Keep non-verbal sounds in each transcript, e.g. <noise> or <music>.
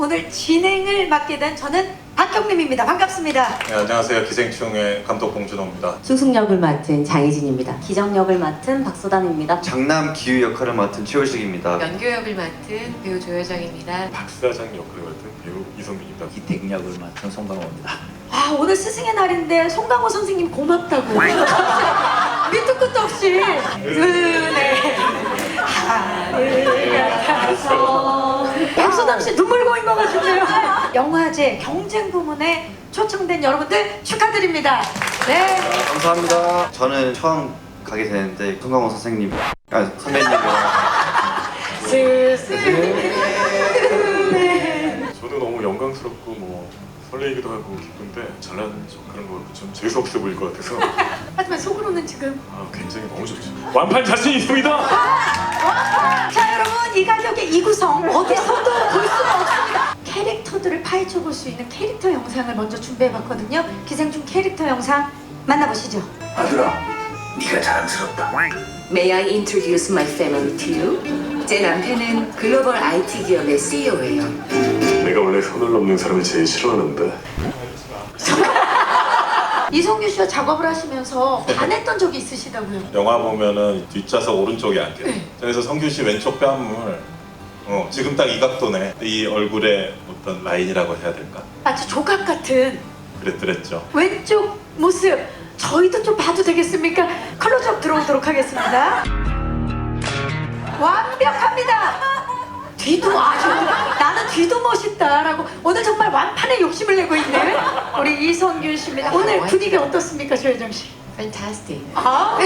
오늘 진행을 맡게 된 저는 박경림입니다. 반갑습니다. 네, 안녕하세요. 기생충의 감독 봉준호입니다. 충숙 역을 맡은 장혜진입니다. 기정 역을 맡은 박소담입니다. 장남 기우 역할을 맡은 최호식입니다. 연교역을 맡은 배우 조여정입니다. 박사장 역할을 맡은 배우 이성민입니다. 기택 역을 맡은 송강호입니다. 아 오늘 스승의 날인데 송강호 선생님 고맙다고 <laughs> 밑도 끝도 없이 은혜 하늘가서 박소담 씨 눈물 고인 것 같은데요. 영화제 경쟁 부문에 초청된 여러분들 축하드립니다. 네. 감사합니다. 저는 처음 가게 되는데 송강호 선생님, 아 선배님이랑 스승의 저도 너무 영광스럽고 뭐 설레이기도 하고 기쁜데 잘난 척하는 거좀 재수 없어 보일 것 같아서 <laughs> 하지만 속으로는 지금 아, 굉장히 너무 좋죠. 완판 자신 있습니다. 자 여러분 이 가격의 이 구성 어디서도 볼 수가 없습니다 캐릭터들을 파헤쳐 볼 수 있는 캐릭터 영상을 먼저 준비해 봤거든요 기생충 캐릭터 영상 만나보시죠 아들아, 네가 자랑스럽다. May I introduce my family to you? 제 남편은 글로벌 IT 기업의 CEO예요. 내가 원래 손을 넘는 사람을 제일 싫어하는데 <laughs> 이성규 씨와 작업을 하시면서 반했던 적이 있으시다고요 영화 보면은 뒷좌석 오른쪽에 앉게 돼. 네. 그래서 성규 씨 왼쪽 뺨을 어, 지금 딱 이 각도네. 이 얼굴의 어떤 라인이라고 해야 될까? 마치 조각 같은 그랬더랬죠. 왼쪽 모습 저희도 좀 봐도 되겠습니까? 클로즈업 들어오도록 하겠습니다 완벽합니다 뒤도 아주 나는 뒤도 멋 있다라고 오늘 정말 완판의 욕심을 내고 있는 <laughs> 우리 이성균 씨입니다 오늘 분위기 어떻습니까 조혜정 씨? Fantastic. 아,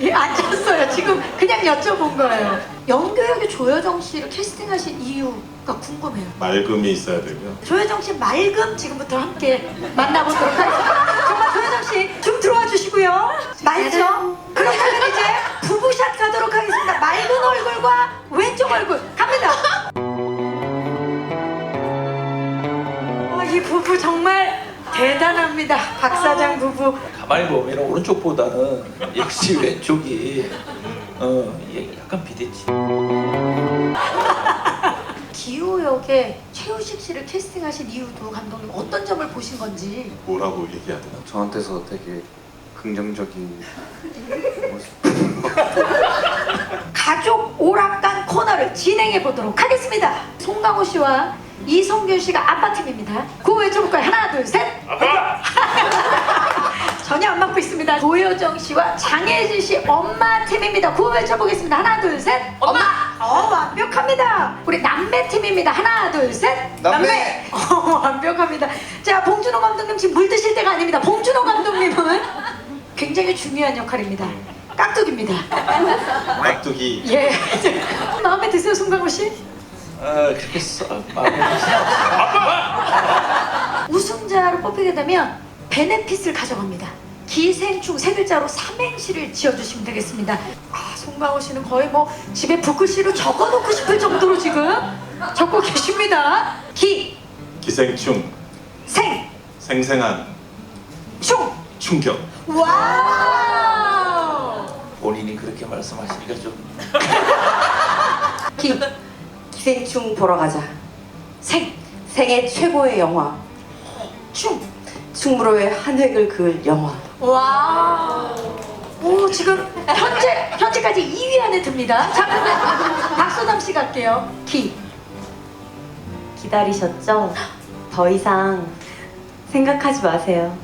예, 앉았어요. 지금 그냥 여쭤본 거예요. 연교역의 조여정 씨를 캐스팅하신 이유가 궁금해요. 맑음이 있어야 되고요. 조여정 씨 맑음 지금부터 함께 만나보도록 하겠습니다. 정말 조여정 씨 좀 들어와 주시고요. 맑죠? 그렇다면 이제 부부샷 가도록 하겠습니다. 맑은 얼굴과 왼쪽 얼굴 이 부부 정말 대단합니다. 박 사장 부부. 가만히 보면 오른쪽보다는 역시 왼쪽이 어 이게 약간 비대치. <laughs> 기호 역에 최우식 씨를 캐스팅하신 이유도 감독님 어떤 점을 보신 건지 뭐라고 얘기해야 되나? 저한테서 되게 긍정적인 모습. <laughs> 가족 오락관 코너를 진행해 보도록 하겠습니다. 송강호 씨와 이성균 씨가 아빠 팀입니다. 구호 외쳐볼까요? 하나 둘 셋. 아빠! <laughs> 전혀 안 맞고 있습니다. 고효정 씨와 장혜진 씨 엄마 팀입니다. 구호 외쳐보겠습니다. 하나 둘 셋. 엄마. 어 완벽합니다. 우리 남매 팀입니다. 하나 둘 셋. 남매. <laughs> 어 완벽합니다. 자 봉준호 감독님 지금 물 드실 때가 아닙니다. 봉준호 감독님은 굉장히 중요한 역할입니다. 깍두기입니다. 깍두기 예. <laughs> 마음에 드세요, 송강호 씨? 아 그렇게 써 마음에 우승자로 뽑히게 되면 베네핏을 가져갑니다. 기생충 세 글자로 삼행시를 지어주시면 되겠습니다. 아, 송강호 씨는 거의 뭐 집에 붓글씨로 적어놓고 싶을 정도로 지금 적고 계십니다. 기, 기생충 생, 생생한 충. 충격 와우! 본인이 그렇게 말씀하시니까 좀 기, 기생충 보러 가자. 생, 생애 최고의 영화. 충. 충무로의 한 획을 그을 영화. 와우. 오, 지금 현재, 현재까지 2위 안에 듭니다. 자, 그러면 박소담 씨 갈게요. 기, 기다리셨죠? 더 이상 생각하지 마세요.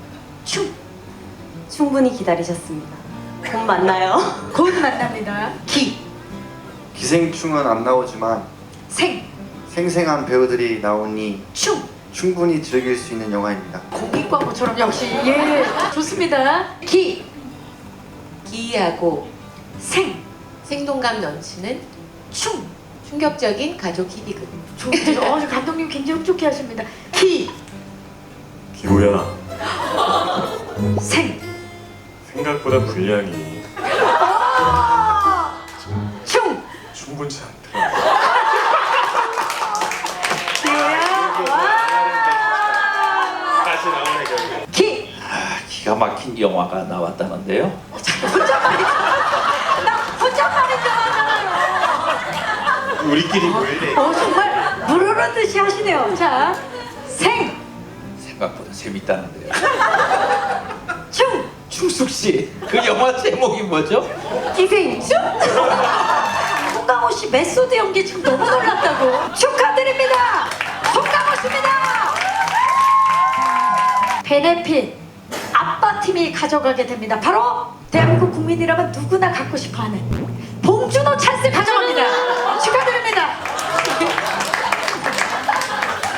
충. 충분히 기다리셨습니다. 곧 만나요. 곧 만납니다. 기, 기생충은 안 나오지만 생, 생생한 배우들이 나오니 충. 충분히 즐길 수 있는 영화입니다. 공익 광고처럼 역시 예 좋습니다. 기, 기이하고 생, 생동감 넘치는 충. 충격적인 가족 희비극. 좋은데요. 어, 감독님 굉장히 흡족해 하십니다. 기, 기호야 생, 생각보다 분량이 충. 충분치 않더라. 기호야. 와. 다시 나오네 결국. 기. 아, 기가 막힌 영화가 나왔다는데요. 혼잣말이. 나 혼잣말인 줄 알잖아요. 우리끼리 왜 이래? 어 정말 물으르듯이 하시네요. 자, 생, 생각보다 재밌다는데요. <laughs> 충, 충숙 씨, 그 영화 제목이 뭐죠? 기생충. 송강호 씨 메소드 연기 지금 너무 놀랐다고. 축하드립니다. 송강호 씨입니다. 베네핏 팀이 가져가게 됩니다. 바로 대한민국 국민이라면 누구나 갖고 싶어하는 봉준호 찬스 가져갑니다. 축하드립니다. <laughs>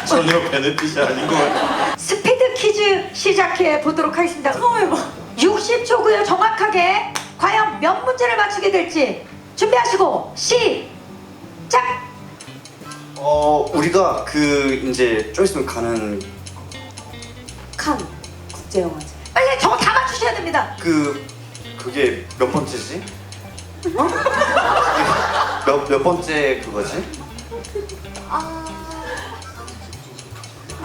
전혀 베네핏이 아닌 것 같아요. 스피드 퀴즈 시작해 보도록 하겠습니다. 처음 해봐. 60초고요. 정확하게 과연 몇 문제를 맞추게 될지 준비하시고 시작. 어 우리가 그 이제 좀 있으면 가는 칸 국제영화제. 그 그게 몇 번째지? 어? <laughs> 몇, 몇 번째 그거지? 아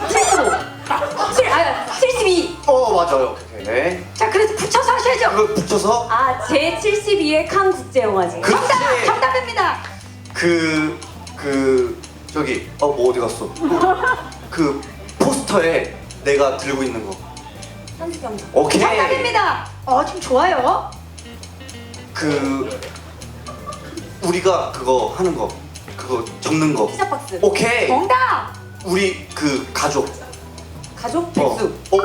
75. 7, 아 72. 어 맞아요. 오케이. 자, 그래서 붙여서 하셔야죠. 그걸 붙여서 아 제 72의 칸 국제 영화제. 그- 정답, 그치. 정답입니다. 그, 그, 저기, 어, 뭐 어디 갔어? <laughs> 그 포스터에 내가 들고 있는 거. 한국영상. 오케이. 정답입니다. 어, 지금 좋아요. 그, 우리가 그거 하는 거. 그거 접는 거. 피자 박스. 오케이. 정답. 우리 그 가족. 가족 어. 백수. 어?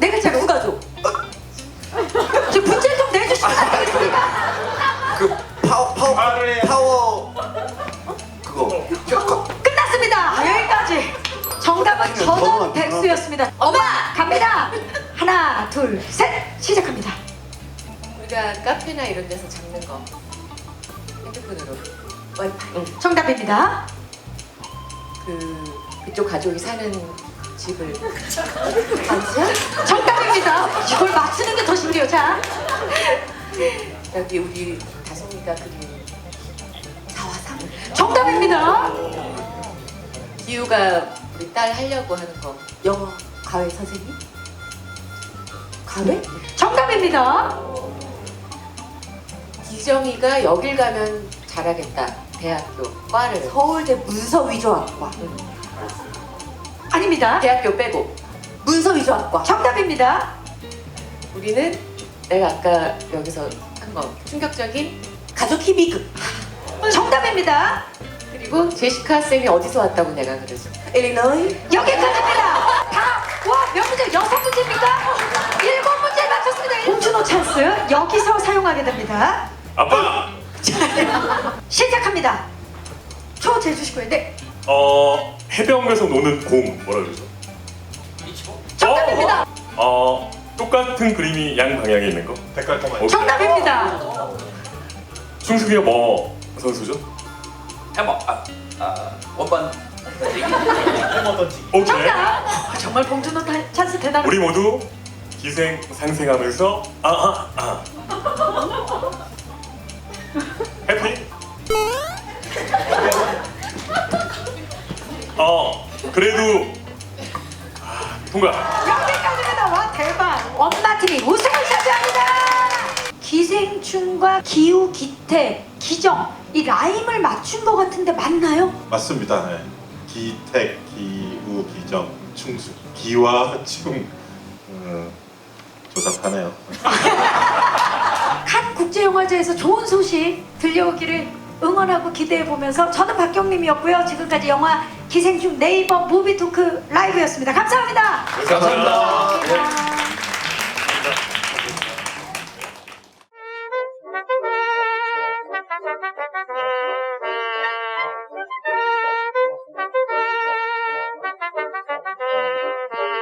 네 글자로. 부가족. 지금 문제 좀 내주시면 안 되겠습니까? 그 파워, 파워, 말을 해. 파워. 그거. 저, 끝났습니다. 여기까지. 정답은 전원 전원, 백수였습니다. 엄마. 하나, 둘, 셋. 시작합니다. 우리가 카페나 이런 데서 잡는 거 핸드폰으로 와이파이 정답입니다. 그 그쪽 가족이 <laughs> 사는 집을 정답입니다. 이걸 맞추는 게 더 신기해요. 자, 여기 우리 다솜이가 그린 사화상 정답입니다. 기우가 우리 딸 하려고 하는 거 영어 가회 선생님. 가회? 정답입니다. 기정이가 여길 가면 잘하겠다 대학교 과를 서울대 문서위조학과. 아닙니다. 대학교 빼고 문서위조학과. 정답입니다. 우리는 내가 아까 여기서 한 거 충격적인 가족 희비극. 정답입니다. 그리고 제시카 쌤이 어디서 왔다고 내가 그러지 일리노이. 여기까지입니다. 다, 와, 몇 문제? 여섯 문제입니까? 일곱 문제 맞췄습니다. 봉준호 찬스 여기서 사용하게 됩니다. 아빠! <laughs> 시작합니다. 초 재주시고요. 네, 어 해변가에서 노는 곰 뭐라 그러죠? 정답입니다. 어, 어 똑같은 그림이 양 방향에 있는 거. 색깔까만. 오케이. 정답입니다. 충숙이가 뭐 선수죠? 해머, 아, 아 원반. 오케이. 정답. 아, 정말 봉준호 타- 찬스 대단합니다. 우리 모두 기생 상생하면서 아아 아. 해피? 어 그래도 아, 통과. 와 대박. 엄마 팀이 우승을 차지합니다. 기생충과 기후, 기태, 기정 이 라임을 맞춘 것 같은데 맞나요? 맞습니다. 네. 기택, 기우, 기정, 충수. 기와 충. 음, 조잡하네요. 칸 국제영화제에서 좋은 소식 들려오기를 응원하고 기대해 보면서 저는 박경림이었고요. 지금까지 영화 기생충 네이버 무비토크 라이브였습니다. 감사합니다. 감사합니다. 감사합니다.